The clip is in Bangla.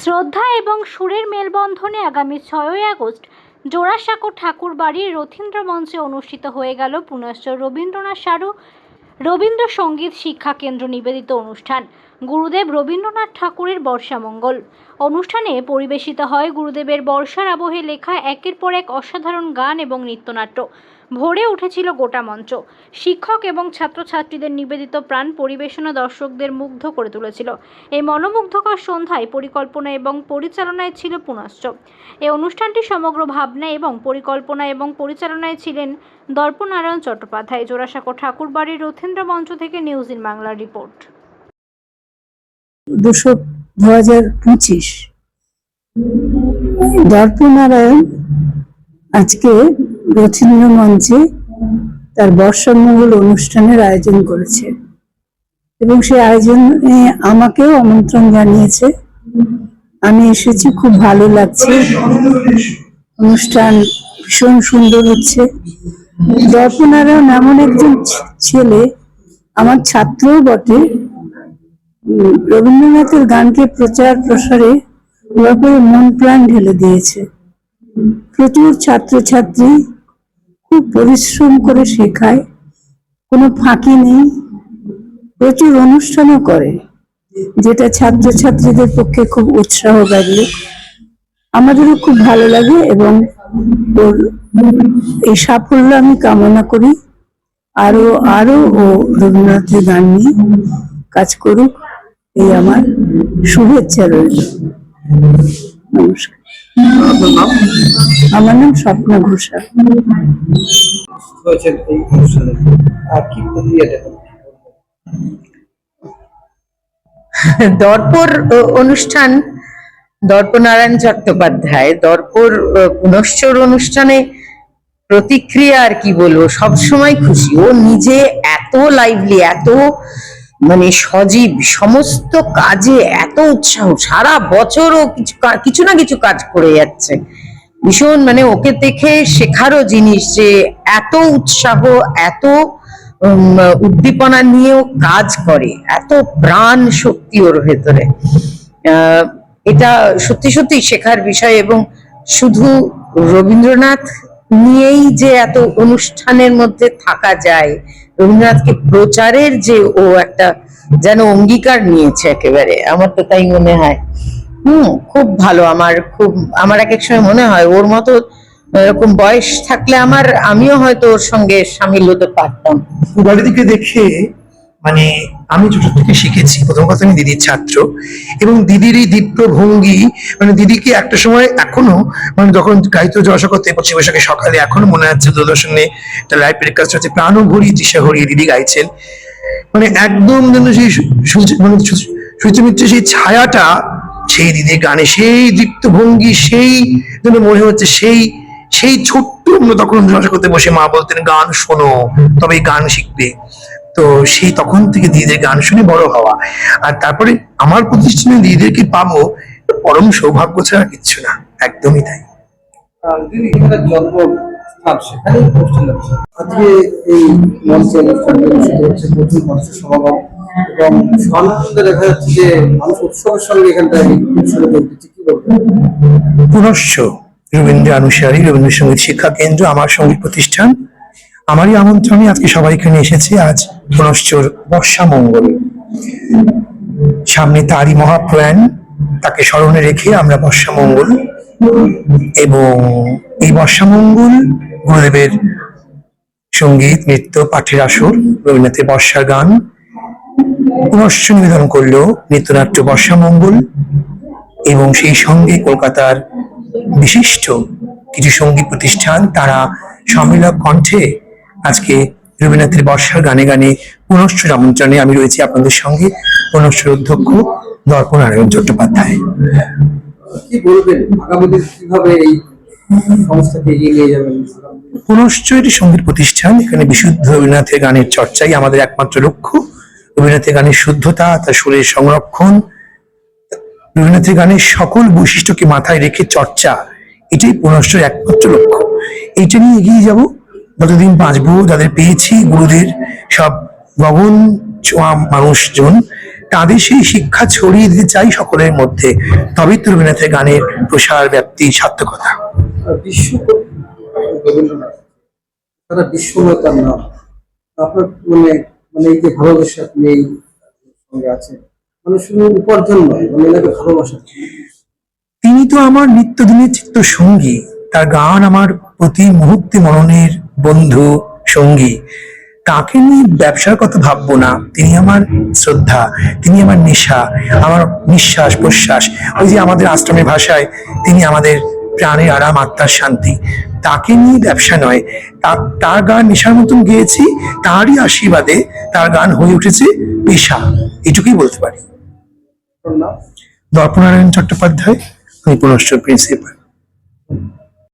শ্রদ্ধা এবং সুরের মেলবন্ধনে আগামী ছয়ই আগস্ট জোড়াসাঁকো ঠাকুর বাড়ির রথীন্দ্র মঞ্চে অনুষ্ঠিত হয়ে গেল পুনশ্চ রবীন্দ্রনাথ সারু রবীন্দ্রসঙ্গীত শিক্ষা কেন্দ্র নিবেদিত অনুষ্ঠান। গুরুদেব রবীন্দ্রনাথ ঠাকুরের বর্ষামঙ্গল। অনুষ্ঠানে পরিবেশিত হয় গুরুদেবের বর্ষার আবহে লেখা একের পর এক অসাধারণ গান এবং নৃত্যনাট্য। ভরে উঠেছিল গোটা মঞ্চ। শিক্ষক এবং ছাত্রছাত্রীদের নিবেদিত প্রাণ পরিবেশনা দর্শকদের মুগ্ধ করে তুলেছিল। এই মনোমুগ্ধকর সন্ধ্যায় পরিকল্পনা এবং পরিচালনায় ছিল পুনশ্চ। এই অনুষ্ঠানটি সমগ্র ভাবনা এবং পরিকল্পনা এবং পরিচালনায় ছিলেন দর্পনারায়ণ চট্টোপাধ্যায়। জোড়াসাঁকো ঠাকুরবাড়ির রথীন্দ্র মঞ্চ থেকে নিউজ ইন বাংলা রিপোর্ট। দুশো দু হাজার পঁচিশ। দর্পনারায়ণ আজকে রথীন্দ্র মঞ্চে তার বর্ষমঙ্গল অনুষ্ঠানের আয়োজন করেছে। এবং সেই আয়োজনে আমাকেও আমন্ত্রণ জানিয়েছে। আমি এসেছি, খুব ভালো লাগছে। অনুষ্ঠান ভীষণ সুন্দর হচ্ছে। দর্পনারায়ণ এমন একজন ছেলে, আমার ছাত্রও বটে। রবীন্দ্রনাথের গানকে প্রচার প্রসারে মন প্রাণ ঢেলে দিয়েছে। প্রচুর ছাত্রছাত্রী খুব পরিশ্রম করে শেখায়, কোনো ফাঁকি নেই, প্রচুর অনুষ্ঠানও করে, যেটা ছাত্রছাত্রীদের পক্ষে খুব উৎসাহ উৎসাহকারী আমাদেরও খুব ভালো লাগে এবং ওর এই সাফল্য আমি কামনা করি। আরও আরও ও রবীন্দ্রনাথের গান নিয়ে কাজ করুক, এই আমার শুভেচ্ছা রইল। নমস্কার। আমার নাম স্বপ্না ঘোষাল। হয়েছেন এই অনুষ্ঠানে। আর কি প্রক্রিয়াটা? দর্পর অনুষ্ঠান দর্পনারায়ণ চট্টোপাধ্যায়। দর্পর পুনশ্চর অনুষ্ঠানে প্রতিক্রিয়া আর কি বলব? সবসময় খুশি। ও নিজে এত লাইভলি এত মানে সজীব, সমস্ত কাজে এত উৎসাহ, সারা বছরও কিছু কিছু না কিছু কাজ করে যাচ্ছে। ভীষণ মানে ওকে দেখে শেখারও জিনিস যে এত উৎসাহ, এত উদ্দীপনা নিয়েও কাজ করে, এত প্রাণ শক্তি ওর ভেতরে। এটা সত্যি সত্যি শেখার বিষয় এবং শুধু রবীন্দ্রনাথ নিয়েই যে এত অনুষ্ঠানের মধ্যে থাকা যায় রবীন্দ্রনাথকে প্রচারের যে ও একটা যেন অঙ্গীকার নিয়েছে একেবারে, আমার তো তাই মনে হয়। হুম, খুব ভালো আমার, খুব, আমার এক এক সময় মনে হয় ওর মতো এরকম বয়স থাকলে আমার, আমিও হয়তো ওর সঙ্গে সামিল হতে পারতাম। দেখে মানে আমি ছোট থেকে শিখেছি। প্রথম কথা আমি দিদির ছাত্র। এবং দিদির এই দীপ্ত ভঙ্গি মানে দিদিকে একটা সময় এখনও মানে যখন গাইতো জলসা পঁচিশ বৈশাখে সকালে এখনও মনে আছে দূরদর্শনে একটা লাইভ টেলিকাস্ট হচ্ছে প্রাণ ভরি দিশা হরিয়ে দিদি গাইছেন। মানে একদম যেন সেই মানে সূর্যমিত্রের সেই ছায়াটা, সেই দিদির গানে, সেই দীপ্ত ভঙ্গি সেই যেন মনে হচ্ছে সেই সেই ছোট্ট তখন করতে বসে মা বলতেন, গান শোনো তবে গান শিখবে। তো সেই তখন থেকে দিদিদের গান শুনে বড় হওয়া। আর তারপরে আমার প্রতিষ্ঠানে দিদিদেরকে পাবো পরম সৌভাগ্য ছাড়া কিচ্ছু না একদমই তাই। আজকে এই মঞ্চে অনুষ্ঠিত হচ্ছে প্রচুর মানুষের সমাগম। এবং সাধারণত দেখা যাচ্ছে যে মানুষ উৎসবের সঙ্গে এখানটায় এই অনুষ্ঠানে কি বলবেন? পুনশ্চ রবীন্দ্র অনুসারী রবীন্দ্রসঙ্গীত শিক্ষা কেন্দ্র আমার সংগীত প্রতিষ্ঠান আমারই আমন্ত্রণে আজকে সবাই এখানে এসেছে। আজ পুনশ্চর বর্ষা মঙ্গল। সামনে তারই মহাপ্রয়াণ, তাকে স্মরণে রেখে আমরা বর্ষা মঙ্গল এবং এই বর্ষা মঙ্গল গুরুদেবের সংগীত, নৃত্য, পাঠের আসর, রবীন্দ্রনাথের বর্ষা গান, পুনশ্চ নিবেদন করল নৃত্যনাট্য বর্ষা মঙ্গল এবং সেই সঙ্গে কলকাতার বিশিষ্ট কিছু সংগীত প্রতিষ্ঠান, তারা সম্মিলক কণ্ঠে রবীন্দ্রনাথের বর্ষার গানে গানে পুনশ্চ আমন্ত্রণে আমি রয়েছি আপনাদের সঙ্গে পুনশ্চর অধ্যক্ষ দর্পনারায়ণ চট্টোপাধ্যায়। কি বলবেন? আগামী দিন কীভাবে এই সংস্থাকে এগিয়ে নিয়ে যাবেন? পুনশ্চ এটি সংগীত প্রতিষ্ঠান এখানে বিশুদ্ধ রবীন্দ্রনাথের গানের চর্চাই আমাদের একমাত্র লক্ষ্য। রবীন্দ্রনাথের গানের শুদ্ধতা তার সুরের সংরক্ষণ রবীন্দ্রনাথের গানের সকল বৈশিষ্ট্যকে মাথায় রেখে চর্চা এটাই পুনশ্চর একমাত্র লক্ষ্য। এইটা নিয়ে এগিয়ে যাব যতদিন বাঁচবো যাদের পেয়েছি গুরুদের সব গগন ছোঁয়া মানুষজন তাদের সেই শিক্ষা ছড়িয়ে দিতে চাই সকলের মধ্যে। তবেই তো রবীন্দ্রনাথের গানের প্রসার ব্যাপ্তি সার্থকতা। নাম। আপনার মানে মানে এই যে ভালোবাসা আপনি এই সঙ্গে আছেন মানে শুধু উপার্জন নয় মানে এনাকে ভালোবাসা। তিনি তো আমার নিত্যদিনের চিত্ত সঙ্গী তার গান আমার প্রতি মুহূর্তে মননের বন্ধু সঙ্গী তাকে নিয়ে ব্যবসার কথা ভাববো না? তিনি আমার শ্রদ্ধা তিনি আমার নেশা আমার নিঃশ্বাস প্রশ্বাস। ওই যে আমাদের আশ্রমের ভাষায় তিনি আমাদের প্রাণের আরাম আত্মার শান্তি। তাকে নিয়ে ব্যবসা নয় তা- তার গান নেশার মতন গেয়েছি তারই আশীর্বাদে তার গান হয়ে উঠেছে পেশা। এটুকুই বলতে পারি। দর্পনারায়ণ চট্টোপাধ্যায় আমি পুনশ্চ প্রিন্সিপাল।